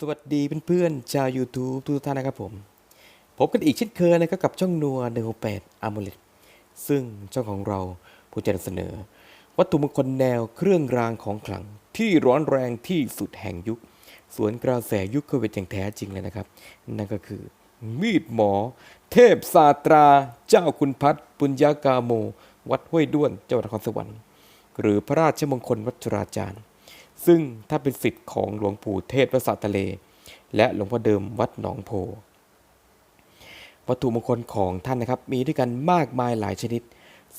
สวัสดีเพื่อนๆชาว YouTube ทุกท่านนะครับผม พบกันอีกเช่นเคยนะครับกับช่องนัวหนึ่งแปดอามูเลตซึ่งช่องของเราผู้จะนำเสนอ วัตถุมงคลแนวเครื่องรางของขลัง ที่ร้อนแรงที่สุดแห่งยุค สวนกระแสยุคโควิดอย่างแท้จริงเลยนะครับ นั่นก็คือ มีดหมอ เทพศาตรา เจ้าคุณพัฒน์ปุญญากาโม วัดห้วยด้วนจังหวัดนครสวรรค์หรือพระราชมงคลวัชราจารย์ ซึ่งถ้าเป็นสิทธิ์ของหลวงปู่เทพประสาททะเล และหลวงพ่อเดิมวัดหนองโพ วัตถุมงคลของท่านนะครับ มีด้วยกันมากมายหลายชนิด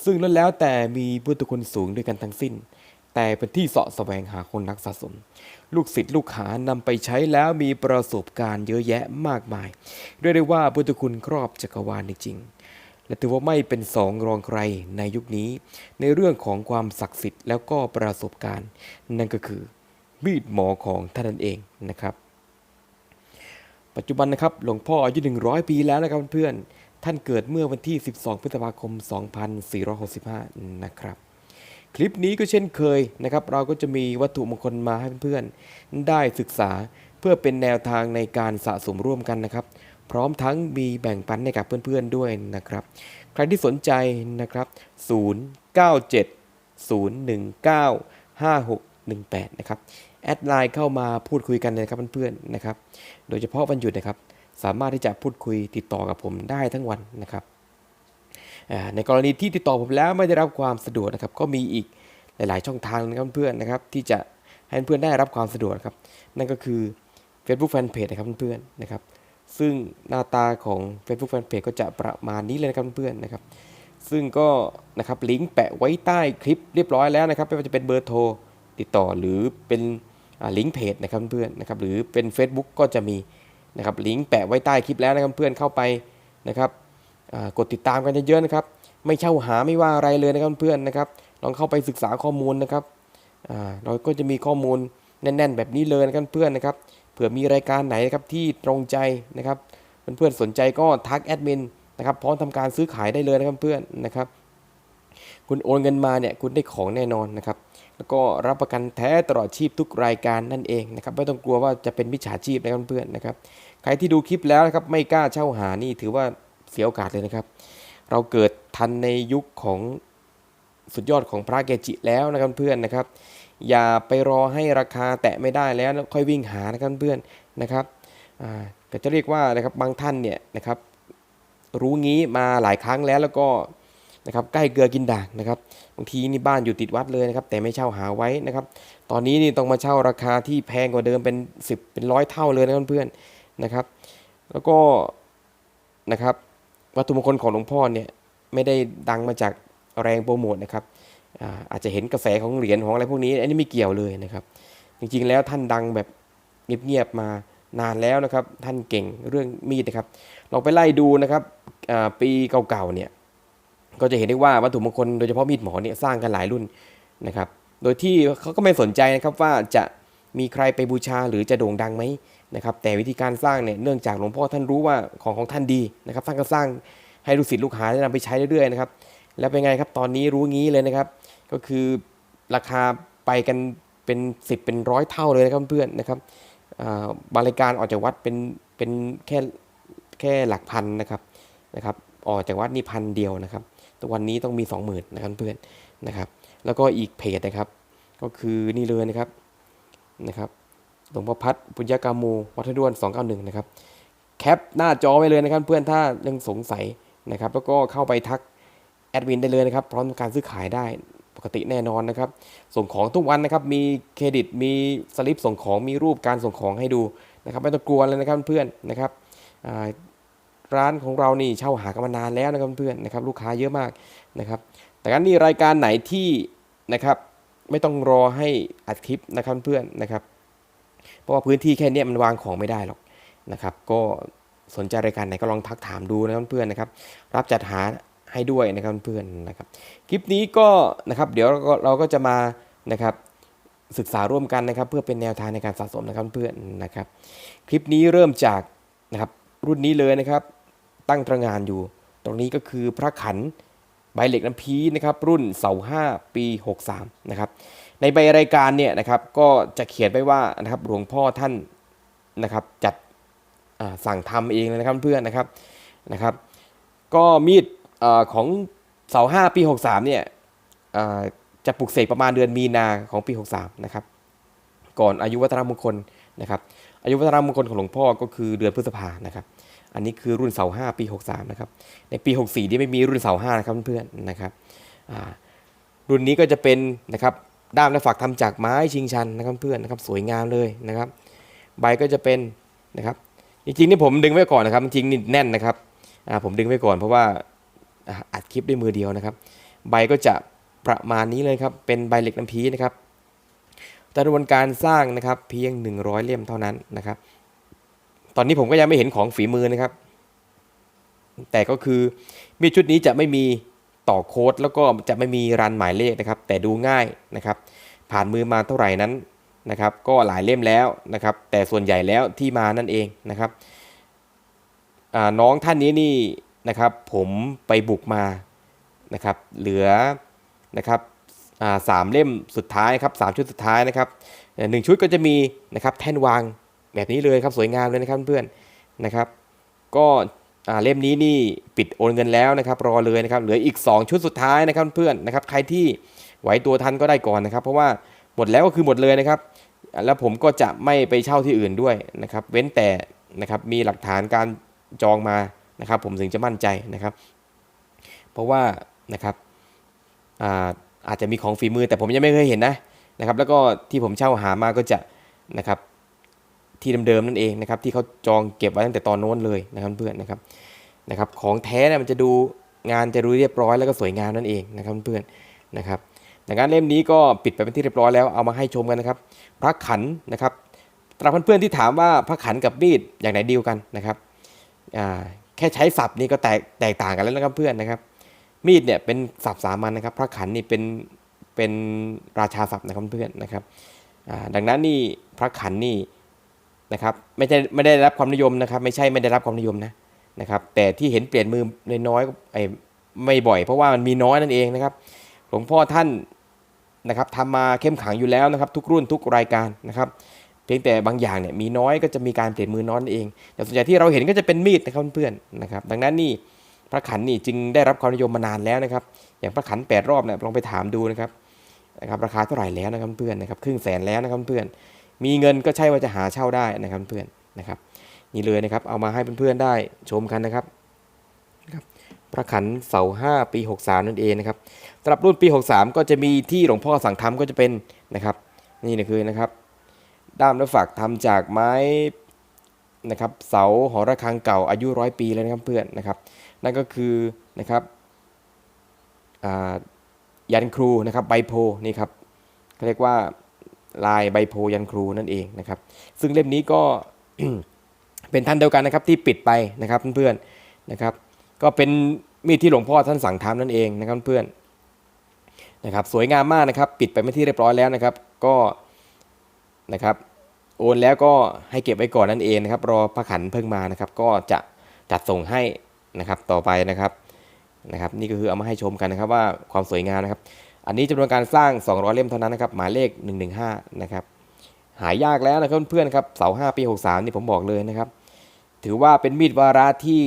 ซึ่งล้วนแล้วแต่มีพุทธคุณสูงด้วยกันทั้งสิ้น แต่เป็นที่เสาะแสวงหาคนนักสะสม ลูกศิษย์ลูกหานำไปใช้แล้วมีประสบการณ์เยอะแยะมากมายเรียกได้ว่าพุทธคุณครอบจักรวาลจริงๆ และถือว่าไม่เป็นสองรองใครในยุคนี้ ในเรื่องของความศักดิ์สิทธิ์แล้วก็ประสบการณ์ นั่นก็คือมีดหมอของท่านนั่นเองนะครับ ปัจจุบันนะครับหลวงพ่ออายุ 100 ปีแล้วนะครับเพื่อนๆท่านเกิดเมื่อวันที่ 12 พฤษภาคม 2465 นะครับคลิปนี้ก็เช่นเคยนะครับ เราก็จะมีวัตถุมงคลมาให้เพื่อนๆได้ศึกษาเพื่อเป็นแนวทางในการสะสมร่วมกันนะครับ พร้อมทั้งมีแบ่งปันให้กับเพื่อนๆด้วยนะครับ ใครที่สนใจนะครับ 097 019 5618 นะครับ แอดไลน์เข้ามาพูดคุยกันเลยนะครับเพื่อนๆนะครับ โดยเฉพาะวันหยุดนะครับ สามารถที่จะพูดคุยติดต่อกับผมได้ทั้งวันนะครับ ในกรณีที่ติดต่อผมแล้วไม่ได้รับความสะดวกนะครับ ก็มีอีกหลาย ๆ ช่องทางนะครับเพื่อนๆนะครับ ที่จะให้เพื่อนได้รับความสะดวกครับ นั่นก็คือ Facebook Fanpage นะครับเพื่อนๆนะครับ ซึ่งหน้าตาของ Facebook Fanpage ก็จะประมาณนี้เลยนะครับเพื่อนๆนะครับ ซึ่งก็นะครับลิงก์แปะไว้ใต้คลิปเรียบร้อยแล้วนะครับไม่ว่าจะเป็นเบอร์โทรติดต่อหรือเป็นลิงก์เพจนะครับเพื่อนๆนะครับหรือเป็น Facebook ก็จะมีนะครับลิงก์แปะไว้ใต้คลิปแล้วนะครับเพื่อนเข้าไปนะครับกดติดตามกันเยอะๆนะครับไม่เช่าหาไม่ว่าอะไรเลยนะครับเพื่อนๆนะครับลองเข้าไปศึกษาข้อมูลนะครับเราก็จะมีข้อมูลแน่น ๆ แบบนี้เลยนะครับเพื่อนๆนะครับ เผื่อมีรายการไหนครับที่ตรงใจนะครับเพื่อนๆสนใจก็ทักแอดมินนะครับพร้อมทำการซื้อขายได้เลยนะครับเพื่อนนะครับคุณโอนเงินมาเนี่ยคุณได้ของแน่นอนนะครับแล้วก็รับประกันแท้ตลอดชีพทุกรายการนั่นเองนะครับไม่ต้องกลัวว่าจะเป็นมิจฉาชีพนะครับเพื่อนนะครับใครที่ดูคลิปแล้วนะครับไม่กล้าเช่าหานี่ถือว่าเสียโอกาสเลยนะครับ เราเกิดทันในยุคของสุดยอดของพระเกจิแล้วนะครับเพื่อนนะครับ อย่าไปรอให้ราคาแตะไม่ได้แล้วค่อยวิ่งหานะครับเพื่อนนะครับก็จะเรียกว่านะครับบางท่านเนี่ยนะครับรู้งี้มาหลายครั้งแล้วแล้วก็นะครับใกล้เกลือกินด่างนะครับบางทีนี่บ้านอยู่ติดวัดเลยนะครับแต่ไม่เช่าหาไว้นะครับตอนนี้นี่ต้องมาเช่าราคาที่แพงกว่าเดิมเป็น 10 เป็นร้อยเท่าเลยนะครับเพื่อนๆนะครับ แล้วก็นะครับวัตถุมงคลของหลวงพ่อเนี่ยไม่ได้ดังมาจากแรงโปรโมทนะครับ อาจจะเห็นกระแสของเหรียญของอะไรพวกนี้ อันนี้ไม่เกี่ยวเลยนะครับ จริงๆแล้วท่านดังแบบเงียบๆมานานแล้วนะครับ ท่านเก่งเรื่องมีดนะครับลองไปไล่ดูนะครับปีเก่าๆเนี่ยก็จะเห็นได้ว่าวัตถุมงคลโดยเฉพาะมีดหมอเนี่ยสร้างกันหลายรุ่นนะครับ โดยที่เขาก็ไม่สนใจนะครับว่าจะมีใครไปบูชาหรือจะโด่งดังไหมนะครับแต่วิธีการสร้างเนี่ยเนื่องจากหลวงพ่อท่านรู้ว่าของของท่านดีนะครับท่านก็สร้างให้ลูกศิษย์ลูกหาได้นำไปใช้เรื่อยๆนะครับ แล้วเป็นไงครับตอนนี้รู้งี้เลยนะครับ ก็คือราคาไปกันเป็น 10 เป็นร้อยเท่าเลยนะครับเพื่อนนะครับบรายการออกจากวัดเป็นเป็นแค่แค่หลักพันนะครับนะครับออกจากวัดนี่พันเดียวนะครับตัววันนี้ต้องมี 20,000นะครับเพื่อนนะครับ แล้วก็อีกเพจนะครับ ก็คือนี่เลยนะครับนะครับหลวงพ่อพัดปุญญากาโมวัดทะดวน291นะครับแคปหน้าจอไว้เลยนะครับ เพื่อนถ้ายังสงสัยนะครับ แล้วก็เข้าไปทัก แอดมินได้เลยนะครับพร้อมการซื้อขายได้ปกติแน่นอนนะครับ ส่งของทุกวันนะครับ มีเครดิตมีสลิปส่งของมีรูปการส่งของให้ดูนะครับ ไม่ต้องกลัวเลยนะครับเพื่อนนะครับร้านของเรานี่เช่าหากันมานานแล้วนะครับเพื่อนนะครับ ลูกค้าเยอะมากนะครับ แต่งั้นนี่รายการไหนที่นะครับไม่ต้องรอให้อัดคลิปนะครับเพื่อนนะครับ เพราะว่าพื้นที่แค่เนี้ยมันวางของไม่ได้หรอกนะครับ ก็สนใจรายการไหนก็ลองทักถามดูนะครับเพื่อนนะครับ รับจัดหา ให้ด้วยนะครับเพื่อนนะครับคลิปนี้ก็นะครับเดี๋ยวเราก็เราก็จะมานะครับศึกษาร่วมกันนะครับ เพื่อเป็นแนวทางในการสะสมนะครับเพื่อนนะครับคลิปนี้เริ่มจากนะครับรุ่นนี้เลยนะครับ ตั้งตระงานอยู่ ตรงนี้ก็คือพระขันใบเหล็กน้ำพีนะครับรุ่นเสาห้าปี63นะครับในใบรายการเนี่ยนะครับก็จะเขียนไว้ว่านะครับหลวงพ่อท่านนะครับจัดสั่งทำเองเลยนะครับเพื่อนนะครับนะครับ ก็มีด อของเสาห้าปี 63เนี่ยจะปลุกเสกประมาณเดือนมีนาของปี 63นะครับก่อนอายุวัฒนมงคลนะครับอายุวัฒนมงคลของหลวงพ่อก็คือเดือนพฤษภานะครับอันนี้คือรุ่นเสาห้าปี 63นะครับในปี 64นี่ไม่มีรุ่นเสาห้านะครับเพื่อนๆนะครับรุ่นนี้ก็จะเป็นนะครับด้ามและฝักทำจากไม้ชิงชันนะครับเพื่อนนะครับสวยงามเลยนะครับ ใบก็จะเป็นนะครับจริงๆนี่ผมดึงไว้ก่อนนะครับจริงๆนี่แน่นนะครับผมดึงไว้ก่อนเพราะว่า อัดคลิปด้วยมือเดียวนะครับ ใบก็จะประมาณนี้เลยครับ เป็นใบเหล็กน้ำพีนะครับจำนวนการสร้างนะครับเพียง 100 เล่มเท่านั้นนะครับ ตอนนี้ผมก็ยังไม่เห็นของฝีมือนะครับ แต่ก็คือมีชุดนี้จะไม่มีต่อโค้ดแล้วก็จะไม่มีรันหมายเลขนะครับ แต่ดูง่ายนะครับ ผ่านมือมาเท่าไหร่นั้นนะครับ ก็หลายเล่มแล้วนะครับ แต่ส่วนใหญ่แล้วที่มานั่นเองนะครับน้องท่านนี้นี่ นะครับผมไปบุกมานะครับเหลือนะครับสามเล่มสุดท้ายครับสามชุดสุดท้ายนะครับหนึ่งชุดก็จะมีนะครับแท่นวางแบบนี้เลยครับสวยงามเลยนะครับเพื่อนนะครับก็เล่มนี้นี่ปิดโอนเงินแล้วนะครับรอเลยนะครับเหลืออีก 2 ชุดสุดท้ายนะครับเพื่อนนะครับใครที่ไหวตัวทันก็ได้ก่อนนะครับ เพราะว่าหมดแล้วก็คือหมดเลยนะครับ แล้วผมก็จะไม่ไปเช่าที่อื่นด้วยนะครับ เว้นแต่นะครับมีหลักฐานการจองมา นะครับ ผมถึงจะมั่นใจนะครับ เพราะว่านะครับอาอาจจะมีของฝีมือแต่ผมยังไม่เคยเห็นนะนะครับ แล้วก็ที่ผมเช่าหามาก็จะนะครับที่เดิมๆนั่นเองนะครับ ที่เขาจองเก็บไว้ตั้งแต่ตอนโน้นเลยนะครับเพื่อนนะครับนะครับ ของแท้เนี่ยมันจะดูงานจะดูเรียบร้อยแล้วก็สวยงามนั่นเองนะครับเพื่อนนะครับดังนั้นเล่มนี้ก็ปิดไปเป็นที่เรียบร้อยแล้วเอามาให้ชมกันนะครับ พระขันนะครับสำหรับเพื่อนๆที่ถามว่าพระขันกับมีดอย่างไหนดีลกันนะครับอ่า แค่ใช้ศัพท์นี่ก็แตกแตกต่างกันแล้วนะครับเพื่อนนะครับ มีดเนี่ยเป็นศัพท์สามัญนะครับ พระขันนี่เป็นเป็นราชาศัพท์นะครับเพื่อนนะครับดังนั้นนี่พระขันนี่นะครับไม่ใช่ไม่ได้รับความนิยมนะครับ ไม่ใช่ไม่ได้รับความนิยมนะนะครับ แต่ที่เห็นเปลี่ยนมือน้อยไอ้ไม่บ่อย เพราะว่ามันมีน้อยนั่นเองนะครับ หลวงพ่อท่านนะครับทำมาเข้มขังอยู่แล้วนะครับ ทุกรุ่นทุกรายการนะครับ เพียงแต่บางอย่างเนี่ยมีน้อยก็จะมีการเปลี่ยนมือน้อยนั่นเอง แต่ส่วนใหญ่ที่เราเห็นก็จะเป็นมีดนะครับเพื่อนๆนะครับ ดังนั้นนี่พระขันนี่จึงได้รับความนิยมมานานแล้วนะครับ อย่างพระขันแปดรอบเนี่ยลองไปถามดูนะครับนะครับราคาเท่าไหร่แล้วนะครับเพื่อนนะครับครึ่งแสนแล้วนะครับเพื่อนมีเงินก็ใช่ว่าจะหาเช่าได้นะครับเพื่อนนะครับ นี่เลยนะครับเอามาให้เพื่อนๆได้ชมกันนะครับครับพระขันเสาห้าปี 63 นั่นเองนะครับสำหรับรุ่นปี 63 ก็จะมีที่หลวงพ่อสั่งทำก็จะเป็นนะครับ นี่นะคือนะครับ ด้ามและฝักทำจากไม้นะครับเสาหอระฆังเก่าอายุร้อยปีเลยนะครับเพื่อนนะครับ นั่นก็คือนะครับยันครูนะครับใบโพนี่ครับเขาเรียกว่าลายใบโพยันครูนั่นเองนะครับ ซึ่งเล่มนี้ก็เป็นท่านเดียวกันนะครับที่ปิดไปนะครับเพื่อนๆนะครับ ก็เป็นมีดที่หลวงพ่อท่านสั่งทำนั่นเองนะครับเพื่อนนะครับ สวยงามมากนะครับ ปิดไปเป็นที่เรียบร้อยแล้วนะครับ ก็ นะครับโอนแล้วก็ให้เก็บไว้ก่อนนั่นเองนะครับ รอพระขันเพิ่งมานะครับ ก็จะจัดส่งให้นะครับต่อไปนะครับนะครับ นี่ก็คือเอามาให้ชมกันนะครับว่าความสวยงามนะครับ อันนี้จำนวนการสร้าง 200 เล่มเท่านั้นนะครับ หมายเลข 115 นะครับ หายากแล้วนะครับเพื่อนๆครับเสา5ปี 63 นี่ผมบอกเลยนะครับ ถือว่าเป็นมีดวาระที่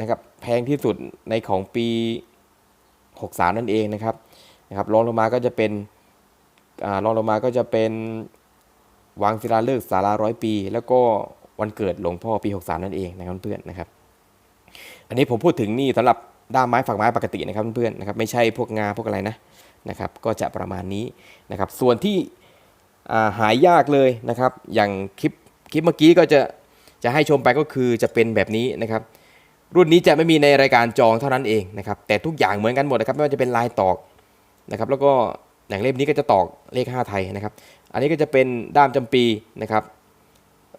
นะครับแพงที่สุดในของปี 63 นั่นเองนะครับนะครับรองลงมาก็จะเป็นอ่ารองลงมาก็จะเป็น วางศิลาฤกษ์ศาลาร้อยปี แล้วก็วันเกิดหลวงพ่อปี 63 นั่นเองนะครับเพื่อนๆนะครับ อันนี้ผมพูดถึงนี่สำหรับด้ามไม้ฝักไม้ปกตินะครับเพื่อนๆนะครับไม่ใช่พวกงาพวกอะไรนะนะครับ ก็จะประมาณนี้นะครับ ส่วนที่อ่าหายยากเลยนะครับ อย่างคลิปคลิปเมื่อกี้ก็จะจะให้ชมไปก็คือจะเป็นแบบนี้นะครับ รุ่นนี้จะไม่มีในรายการจองเท่านั้นเองนะครับ แต่ทุกอย่างเหมือนกันหมดนะครับ ไม่ว่าจะเป็นลายตอกนะครับ แล้วก็อย่างเล่มนี้ก็จะตอกเลข 5 ไทยนะครับ อันนี้ก็จะเป็นด้ามจำปีนะครับ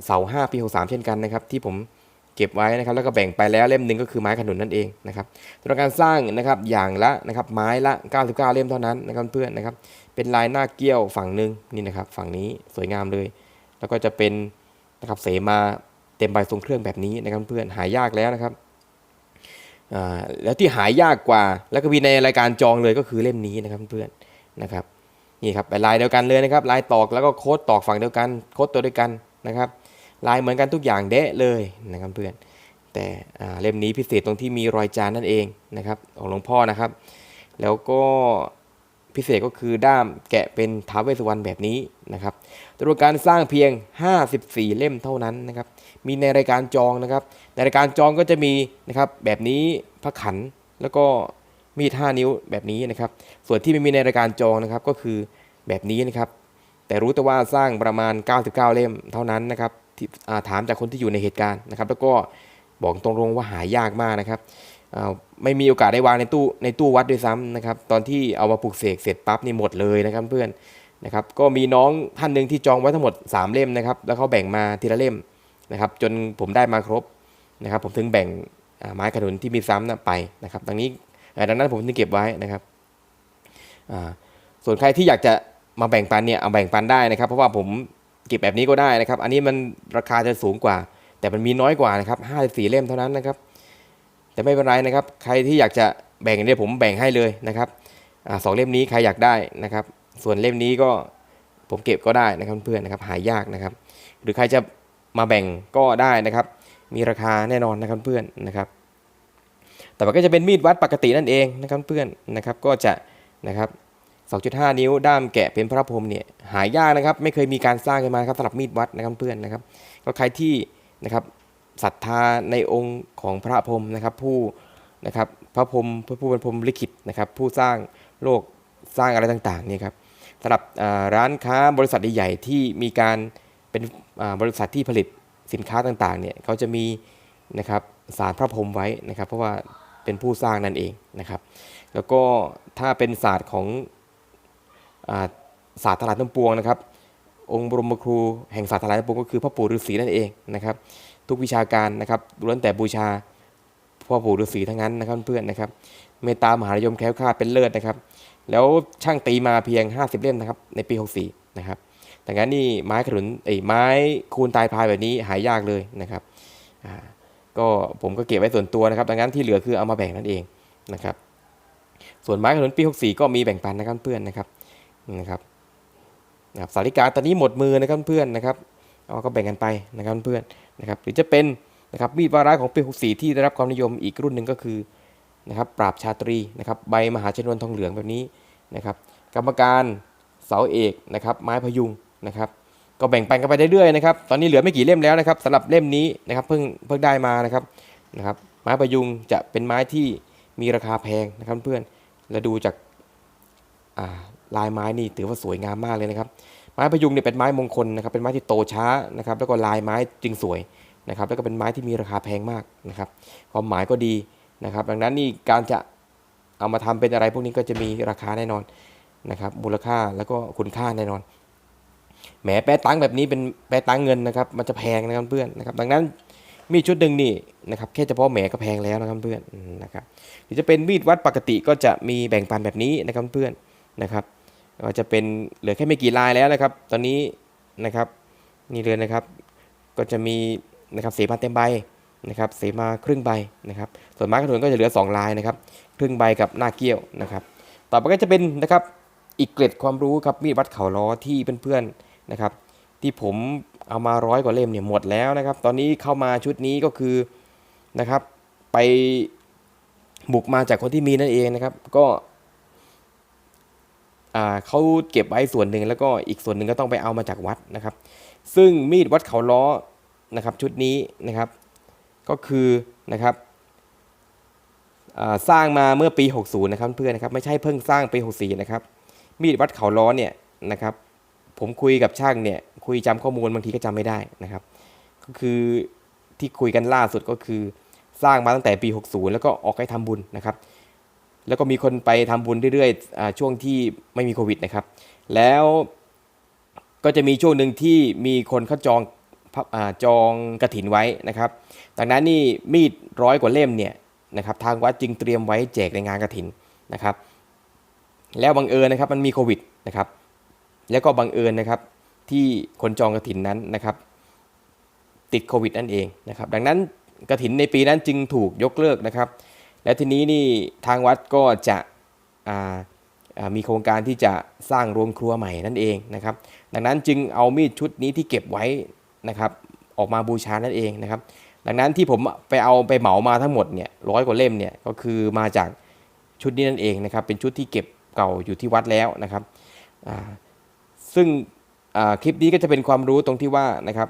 เสา5ปี63เช่นกันนะครับ ที่ผมเก็บไว้นะครับ แล้วก็แบ่งไปแล้วเล่มหนึ่งก็คือไม้ขนุนนั่นเองนะครับสำหรับการสร้างนะครับอย่างละนะครับไม้ละ 99 เล่มเท่านั้นนะครับเพื่อนนะครับ เป็นลายหน้าเกี้ยวฝั่งหนึ่งนี่นะครับฝั่งนี้สวยงามเลย แล้วก็จะเป็นนะครับเสมาเต็มใบทรงเครื่องแบบนี้นะครับเพื่อนหายากแล้วนะครับแล้วที่หายากกว่า แล้วก็มีในรายการจองเลยก็คือเล่มนี้นะครับเพื่อนนะครับ นี่ครับเป็นลายเดียวกันเลยนะครับลายตอกแล้วก็โค้ดตอกฝั่งเดียวกัน โค้ดตัวเดียวกันนะครับ ลายเหมือนกันทุกอย่างเดะเลยนะครับเพื่อนแต่เล่มนี้พิเศษตรงที่มีรอยจานนั่นเองนะครับของหลวงพ่อนะครับ แล้วก็พิเศษก็คือด้ามแกะเป็นท้าวเวสสุวรรณแบบนี้นะครับจำนวการสร้างเพียง 54 เล่มเท่านั้นนะครับ มีในรายการจองนะครับ ในรายการจองก็จะมีนะครับแบบนี้พระขันแล้วก็ มีด5นิ้วแบบนี้นะครับ ส่วนที่ไม่มีในรายการจองนะครับก็คือแบบนี้นะครับ แต่รู้แต่ว่าสร้างประมาณ 99 เล่มเท่านั้นนะครับที่าถามจากคนที่อยู่ในเหตุการณ์นะครับ แล้วก็บอกตรงๆว่าหายากมากนะครับไม่มีโอกาสได้วางในตู้ในตู้วัดด้วยซ้ำนะครับ ตอนที่เอามาปลูกเสกเสร็จปั๊บนี่หมดเลยนะครับเพื่อนนะครับ ก็มีน้องท่านหนึ่งที่จองไว้ทั้งหมด 3 เล่มนะครับ แล้วเขาแบ่งมาทีละเล่มนะครับ จนผมได้มาครบนะครับ ผมถึงแบ่งไม้ขนุนที่มีซ้ำนะไปนะครับดังนี้ ดังนั้นผมถึงเก็บไว้นะครับส่วนใครที่อยากจะมาแบ่งปันเนี่ยเอาแบ่งปันได้นะครับ เพราะว่าผมเก็บแบบนี้ก็ได้นะครับ อันนี้มันราคาจะสูงกว่า แต่มันมีน้อยกว่านะครับห้าส54 เล่มเท่านั้นนะครับ แต่ไม่เป็นไรนะครับ ใครที่อยากจะแบ่งเนี่ยผมแบ่งให้เลยนะครับอสองเล่มนี้ใครอยากได้นะครับ ส่วนเล่มนี้ก็ผมเก็บก็ได้นะครับเพื่อนนะครับหายากนะครับ หรือใครจะมาแบ่งก็ได้นะครับ มีราคาแน่นอนนะครับเพื่อนนะครับ แต่มันก็จะเป็นมีดวัดปกตินั่นเองนะครับเพื่อนนะครับก็จะนะครับ2.5 นิ้วด้ามแกะเป็นพระพรหมเนี่ยหายากนะครับ ไม่เคยมีการสร้างกันมาครับสำหรับมีดวัดนะครับเพื่อนนะครับ ก็ใครที่นะครับศรัทธาในองค์ของพระพรหมนะครับ ผู้นะครับพระพรหมพระผู้เป็นพรหมลิขิตนะครับ ผู้สร้างโลกสร้างอะไรต่างๆเนี่ยครับสำหรับร้านค้าบริษัทใหญ่ๆที่มีการเป็นบริษัทที่ผลิตสินค้าต่างๆเนี่ยเขาจะมีนะครับสารพระพรหมไว้นะครับ เพราะว่า เป็นผู้สร้างนั่นเองนะครับ แล้วก็ถ้าเป็นศาสตร์ของอาศาสตร์ตลาดน้ำปวงนะครับ องค์บรมครูแห่งศาสตร์ตลาดน้ำปวงก็คือพ่อปู่ฤาษีนั่นเองนะครับ ทุกวิชาการนะครับล้วนแต่บูชาพ่อปู่ฤาษีทั้งนั้นนะครับเพื่อนนะครับ เมตตามหานิยมแคล้วคลาดเป็นเลิศนะครับ แล้วช่างตีมาเพียง 50 เล่มนะครับในปี 64 นะครับแต่งั้นนี่ไม้ขนุนไอ้ไม้คูณตายพายแบบนี้หายากเลยนะครับอ่า ก็ผมก็เก็บไว้ส่วนตัวนะครับ ดังนั้นที่เหลือคือเอามาแบ่งนั่นเองนะครับ ส่วนไม้ขนุนปี 64 ก็มีแบ่งปันนะครับเพื่อนนะครับนะครับนะครับสาริกาตอนนี้หมดมือนะครับเพื่อนนะครับเอาก็แบ่งกันไปนะครับเพื่อนนะครับหรือจะเป็นนะครับมีดวาระของปี 64 ที่ได้รับความนิยมอีกรุ่นหนึ่งก็คือนะครับปราบชาตรีนะครับใบมหาชนวนทองเหลืองแบบนี้นะครับ กรรมการเสาเอกนะครับไม้พยุงนะครับ ก็แบ่งปันกันไปเรื่อยๆนะครับ ตอนนี้เหลือไม่กี่เล่มแล้วนะครับสำหรับเล่มนี้นะครับเพิ่งเพิ่งได้มานะครับนะครับไม้พยุงจะเป็นไม้ที่มีราคาแพงนะครับเพื่อนและดูจากาลายไม้นี่ถือว่าสวยงามมากเลยนะครับ ไม้พยุงเนี่ยเป็นไม้มงคลนะครับเป็นไม้ที่โตช้านะครับแล้วก็ลายไม้จึงสวยนะครับแล้วก็เป็นไม้ที่มีราคาแพงมากนะครับความหมายก็ดีนะครับ ดังนั้นนี่การจะเอามาทำเป็นอะไรพวกนี้ก็จะมีราคาแน่นอนนะครับมูลค่าแล้วก็คุณค่าแน่นอน แหมแปะตังแบบนี้เป็นแปะตังเงินนะครับ มันจะแพงนะครับเพื่อนนะครับดังนั้นมีดชุดหนึ่งนี่นะครับแค่เฉพาะแหมก็แพงแล้วนะครับเพื่อนนะครับหรือจะเป็นมีดวัดปกติก็จะมีแบ่งปันแบบนี้นะครับเพื่อนนะครับก็จะเป็นเหลือแค่ไม่กี่ลายแล้วนะครับ ตอนนี้นะครับนี่เลยนะครับ ก็จะมีนะครับเสมาเต็มใบนะครับเสมาครึ่งใบนะครับ ส่วนม้กระถุนก็จะเหลือ 2 ลายนะครับ ครึ่งใบกับหน้าเกี้ยวนะครับ ต่อไปก็จะเป็นนะครับอีกเกร็ดความรู้ครับมีดวัดเขาล้อที่เพื่อนๆ นะครับที่ผมเอามาร้อยกว่าเล่มเนี่ยหมดแล้วนะครับ ตอนนี้เข้ามาชุดนี้ก็คือนะครับไปบุกมาจากคนที่มีนั่นเองนะครับ ก็เขาเก็บไว้ส่วนหนึ่งแล้วก็อีกส่วนหนึ่งก็ต้องไปเอามาจากวัดนะครับ ซึ่งมีดวัดเขาล้อนะครับชุดนี้นะครับ ก็คือนะครับสร้างมาเมื่อปี 60 นะครับเพื่อนนะครับไม่ใช่เพิ่งสร้างปี 64 นะครับ มีดวัดเขาล้อเนี่ยนะครับ ผมคุยกับช่างเนี่ยคุยจำข้อมูลบางทีก็จำไม่ได้นะครับ ก็คือที่คุยกันล่าสุดก็คือสร้างมาตั้งแต่ปี 60 แล้วก็ออกให้ทำบุญนะครับ แล้วก็มีคนไปทำบุญเรื่อยๆช่วงที่ไม่มีโควิดนะครับ แล้วก็จะมีช่วงหนึ่งที่มีคนเขาจองอจองกระถินไว้นะครับดังนั้นนี่มีดร้อยกว่าเล่มเนี่ยนะครับทางวัดจึงเตรียมไว้แจกในงานกระถินนะครับ แล้วบังเอิญนะครับมันมีโควิดนะครับ แล้วก็บังเอิญนะครับที่คนจองกระถินนั้นนะครับติดโควิดนั่นเองนะครับดังนั้นกระถินในปีนั้นจึงถูกยกเลิกนะครับ และทีนี้นี่ทางวัดก็จะมีโครงการที่จะสร้างโรงครัวใหม่นั่นเองนะครับ ดังนั้นจึงเอามีดชุดนี้ที่เก็บไว้นะครับออกมาบูชานั่นเองนะครับ ดังนั้นที่ผมไปเอาไปเหมามาทั้งหมดเนี่ยร้อยกว่าเล่มเนี่ยก็คือมาจากชุดนี้นั่นเองนะครับ เป็นชุดที่เก็บเก่าอยู่ที่วัดแล้วนะครับ ซึ่งคลิปนี้ก็จะเป็นความรู้ตรงที่ว่านะครับ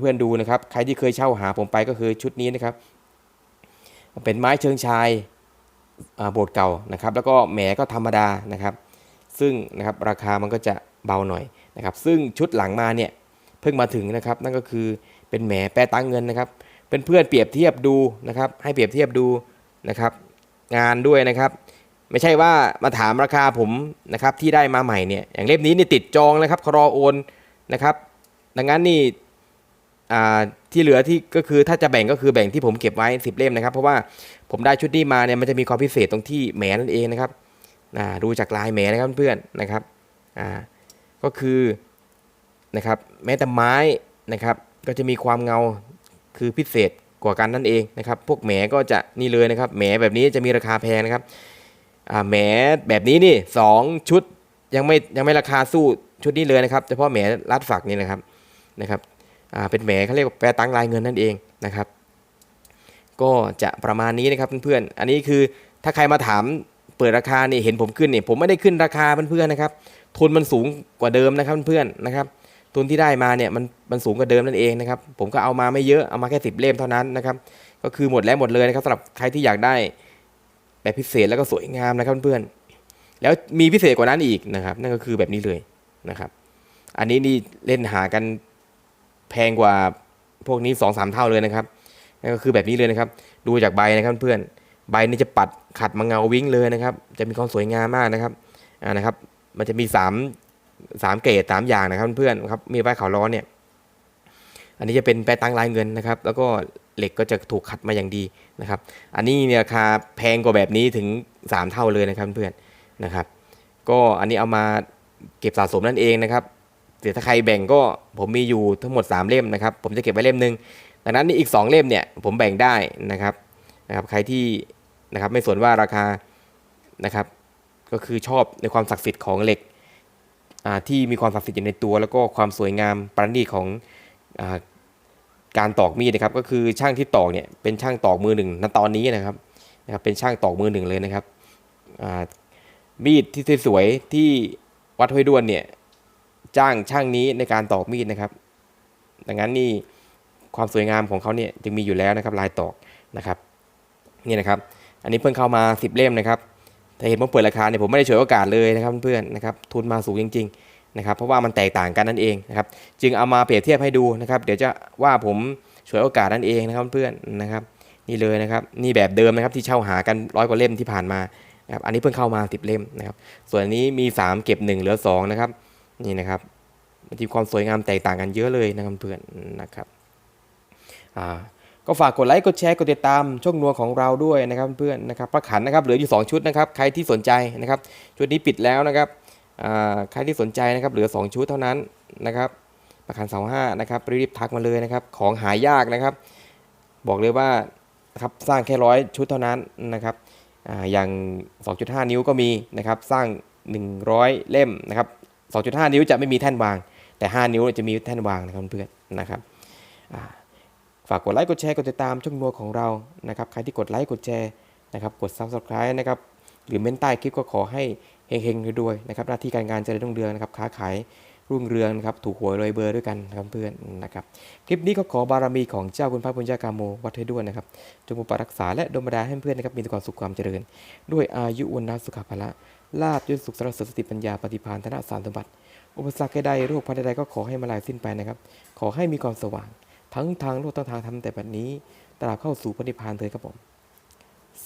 เพื่อนๆดูนะครับ ใครที่เคยเช่าหาผมไปก็คือชุดนี้นะครับ เป็นไม้เชิงชายโบสถ์เก่านะครับ แล้วก็แหมก็ธรรมดานะครับ ซึ่งนะครับราคามันก็จะเบาหน่อยนะครับ ซึ่งชุดหลังมาเนี่ยเพิ่งมาถึงนะครับ นั่นก็คือเป็นแหมแปรตังเงินนะครับเป็นเพื่อนๆเปรียบเทียบดูนะครับ ให้เปรียบเทียบดูนะครับ งานด้วยนะครับ ไม่ใช่ว่ามาถามราคาผมนะครับที่ได้มาใหม่เนี่ยอย่างเล่มนี้นี่ติดจองนะครับครอโอนนะครับดังนั้นนี่อ่าที่เหลือที่ก็คือถ้าจะแบ่งก็คือแบ่งที่ผมเก็บไว้10เล่มนะครับ เพราะว่าผมได้ชุดนี้มาเนี่ยมันจะมีความพิเศษตรงที่แหมนั่นเองนะครับดูจากลายแหมนะครับเพื่อนนะครับอ่าก็คือนะครับแม้แต่ไม้นะครับก็จะมีความเงาคือพิเศษกว่ากันนั่นเองนะครับ พวกแหมก็จะนี่เลยนะครับแหมแบบนี้จะมีราคาแพงนะครับ อ่าแหมแบบนี้นี่สองชุดยังไม่ยังไม่ราคาสู้ชุดนี้เลยนะครับเฉพาะแหมรัดฝักนี่นะครับนะครับอ่าเป็นแหมเขาเรียกว่าแปรตังลายเงินนั่นเองนะครับ ก็จะประมาณนี้นะครับเพื่อนๆอันนี้คือถ้าใครมาถามเปิดราคานี่เห็นผมขึ้นเนี่ยผมไม่ได้ขึ้นราคาเพื่อนๆนะครับทุนมันสูงกว่าเดิมนะครับเพื่อนๆนะครับทุนที่ได้มาเนี่ยมันมันสูงกว่าเดิมนั่นเองนะครับผมก็เอามาไม่เยอะเอามาแค่สิบเล่มเท่านั้นนะครับก็คือหมดแล้วหมดเลยนะครับสำหรับใครที่อยากได้ แบบพิเศษแล้วก็สวยงามนะครับเพื่อนๆแล้วมีพิเศษกว่านั้นอีกนะครับ นั่นก็คือแบบนี้เลยนะครับ อันนี้นี่เล่นหากันแพงกว่าพวกนี้สองสามเท่าเลยนะครับนั่นก็คือแบบนี้เลยนะครับ ดูจากใบนะครับเพื่อนใบนี่จะปัดขัดมาเงาวิ่งเลยนะครับ จะมีความสวยงามมากนะครับอ่านะครับ มันจะมีสามสามเกรดสามอย่างนะครับเพื่อนครับมีใบขาวร้อนเนี่ย อันนี้จะเป็นแปรตังลายเงินนะครับ แล้วก็เหล็กก็จะถูกขัดมาอย่างดีนะครับ อันนี้เนี่ยราคาแพงกว่าแบบนี้ถึง 3 เท่าเลยนะครับเพื่อนนะครับ ก็อันนี้เอามาเก็บสะสมนั่นเองนะครับเดี๋ยวถ้าใครแบ่งก็ผมมีอยู่ทั้งหมด 3 เล่มนะครับ ผมจะเก็บไว้เล่มหนึ่งดังนั้นนี่อีก 2 เล่มเนี่ยผมแบ่งได้นะครับนะครับใครที่นะครับไม่สนว่าราคานะครับก็คือชอบในความศักดิ์สิทธิ์ของเหล็กอ่าที่มีความศักดิ์สิทธิ์อยู่ในตัว แล้วก็ความสวยงามประณีตของ การตอกมีดนะครับก็คือช่างที่ตอกเนี่ยเป็นช่างตอกมือหนึ่งณตอนนี้นะครับนะครับเป็นช่างตอกมือหนึ่งเลยนะครับมีดที่สวยๆที่วัดห้วยด้วนเนี่ยจ้างช่างนี้ในการตอกมีดนะครับ ดังนั้นนี่ความสวยงามของเขาเนี่ยจึงมีอยู่แล้วนะครับลายตอกนะครับนี่นะครับ อันนี้เพิ่งเข้ามา 10 เล่มนะครับแต่เห็นว่าเปิดราคาเนี่ยผมไม่ได้ฉวยโอกาสเลยนะครับเพื่อนนะครับทุนมาสูงจริง ๆ นะครับเพราะว่ามันแตกต่างกันนั่นเองนะครับจึงเอามาเปรียบเทียบให้ดูนะครับ เดี๋ยวจะว่าผมฉวยโอกาสนั่นเองนะครับเพื่อนนะครับนี่เลยนะครับนี่แบบเดิมนะครับที่เช่าหากันร้อยกว่าเล่มที่ผ่านมานะครับอันนี้เพิ่งเข้ามาสิบเล่มนะครับส่วนนี้มี 3 เก็บ 1 เหลือ 2 นะครับนี่นะครับมันมีความสวยงามแตกต่างกันเยอะเลยนะครับเพื่อนนะครับอ่าก็ฝากกดไลค์กดแชร์กดติดตามช่องนัวของเราด้วยนะครับเพื่อนนะครับพระขันนะครับเหลืออยู่ 2 ชุดนะครับใครที่สนใจนะครับชุดนี้ปิดแล้วนะครับ ใครที่สนใจนะครับเหลือ 2 ชุดเท่านั้นนะครับประกันเสาห้านะครับรีบทักมาเลยนะครับของหายากนะครับ บอกเลยว่าครับสร้างแค่ร้อยชุดเท่านั้นนะครับอ่าอย่าง 2.5 นิ้วก็มีนะครับสร้าง 100 เล่มนะครับ2.5 นิ้วจะไม่มีแท่นวาง แต่ 5 นิ้วจะมีแท่นวางนะครับเพื่อนๆนะครับฝากกดไลค์กดแชร์กดติดตามช่องนัวของเรานะครับใครที่กดไลค์กดแชร์นะครับกด subscribe นะครับ หรือเม้นใต้คลิปก็ขอให้เฮงๆด้วยนะครับหน้าที่การงานเจริญรุ่งเรืองนะครับค้าขายรุ่งเรืองนะครับถูกหวยรวยเบอร์ด้วยกันนะครับเพื่อนนะครับคลิปนี้ก็ขอบารมีของเจ้าคุณพระปุญญากาโมวัดให้ด้วยนะครับจงปกปักรักษาและดลบันดาลให้เพื่อนนะครับมีแต่ความสุขความเจริญ ด้วยอายุวันนาสุขภาละลาบยศสุขสารเสริฐสติปัญญาปฏิภาณธนสารสมบัติ อุปสรรคใดโรคภัยใดก็ขอให้มาลายสิ้นไปนะครับ ขอให้มีความสว่าง ทั้งทางโลกทั้งทางธรรมแต่บัดนี้ตราบเข้าสู่พระนิพานเถิดครับผม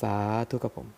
สาธุครับผม